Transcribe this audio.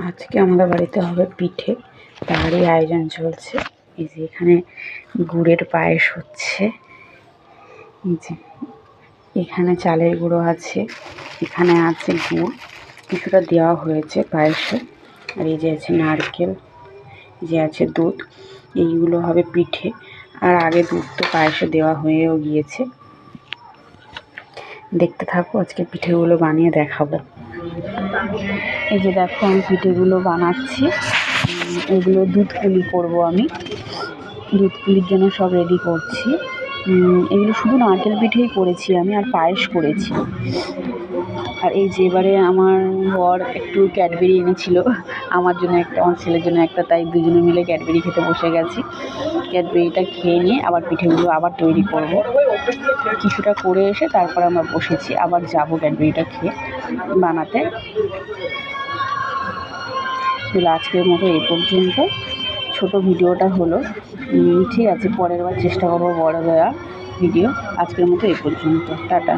আজকে আমাদের বাড়িতে হবে পিঠে। তারই আয়োজন চলছে। এই যে এখানে গুড়ের পায়েস হচ্ছে। এখানে চালের গুঁড়ো আছে, এখানে আছে গুড়। কিছুটা দেওয়া হয়েছে পায়েসে। আর এই যে আছে নারকেল যে আছে দুধ, এইগুলো হবে পিঠে। আর আগে দুধ তো পায়েসে দেওয়া হয়েও গিয়েছে। দেখতে থাকো, আজকে পিঠেগুলো বানিয়ে দেখাবো। এই যে দেখো আমি পিঠেগুলো বানাচ্ছি। এগুলো দুধ পুলি করব আমি। দুধ পুলির জন্য সব রেডি করছি। এগুলো শুধু নারকেল পিঠেই করেছি আমি, আর পায়েস করেছি। আর এই যে এবারে আমার বর একটু ক্যাডবেরি এনেছিল। আমার জন্য একটা, আমার ছেলের জন্য একটা, তাই দুজনে মিলে ক্যাডবেরি খেতে বসে গেছি। ক্যাডবেরিটা খেয়ে নিয়ে আবার পিঠেগুলো আবার তৈরি করব। কিছুটা করে এসে তারপর আমরা বসেছি। আবার যাব ক্যাডবেরিটা খেয়ে? বানাতে। তাহলে আজকের মতো এই পর্যন্ত। ছোট ভিডিওটা হলো। ঠিক আছে, পরের বার চেষ্টা করব বড় দেওয়া ভিডিও। আজকের মতো এই পর্যন্ত। টাটা।